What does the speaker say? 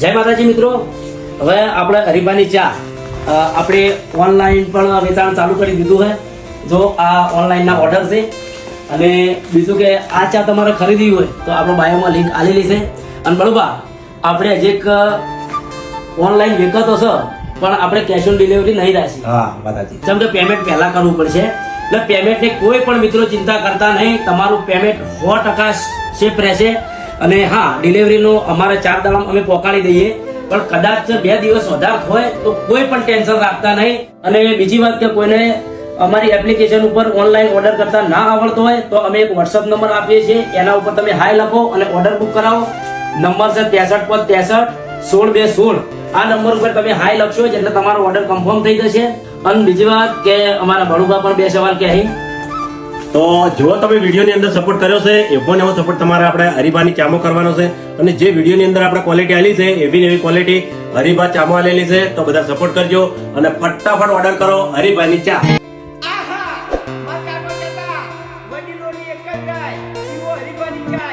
જય માતાજી મિત્રો. હવે આપણે હરીબાની ચા આપણે ઓનલાઈન પણ વેચાણ ચાલુ કરી દીધું છે. જો આ ઓનલાઈનના ઓર્ડર છે. અને બીજું કે આ ચા તમારે ખરીદવી હોય તો આપણો બાયોમાં લિંક આલેલી છે અને બરોબર આપણે હજી એક ઓનલાઈન વિકતો છે પણ આપણે કેશ ઓન ડિલિવરી નહીં રાખી હા માતાજી. જેમ કે પેમેન્ટ પહેલાં કરવું પડશે. એટલે પેમેન્ટની કોઈ પણ મિત્રો ચિંતા કરતા નહીં. તમારું પેમેન્ટ સો ટકા સેફ રહેશે. અને હા ડિલિવરીનો અમારે ચાર દાડા અમે પહોંચાડી દઈએ. પણ કદાચ બે દિવસ વધારે હોય તો કોઈ પણ ટેન્શન રાખતા નહીં. અને બીજી વાત કે કોઈને અમારી એપ્લિકેશન ઉપર ઓનલાઈન ઓર્ડર કરતા ના આવડતો હોય, તો અમે એક વોટ્સઅપ નંબર આપીએ છીએ. એના ઉપર તમે હાય લખો અને ઓર્ડર બુક કરાવો. નંબર છે ત્રેસઠ પર ત્રેસઠ, સોળ બે સોળ. આ નંબર ઉપર તમે હાય લખશો એટલે તમારો ઓર્ડર કન્ફર્મ થઈ જશે. અને બીજી વાત કે અમારા ભણુભા પણ બે સવાલ કે અહીં તો જો તમે વિડીયોની અંદર સપોર્ટ કર્યો છે, એવો ને એવો સપોર્ટ તમારે આપણે હરીબાની ચામો કરવાનો છે. અને જે વિડીયોની અંદર આપણે ક્વોલિટી આલી છે, એવી ને એવી ક્વોલિટી હરીબા ચામો આલેલી છે, તો બધા સપોર્ટ કરજો અને ફટાફટ ઓર્ડર કરો હરીબાની ચા. આહા મકાનો જતા વડીલોની એક જ રાય પીવો હરીબાની ચા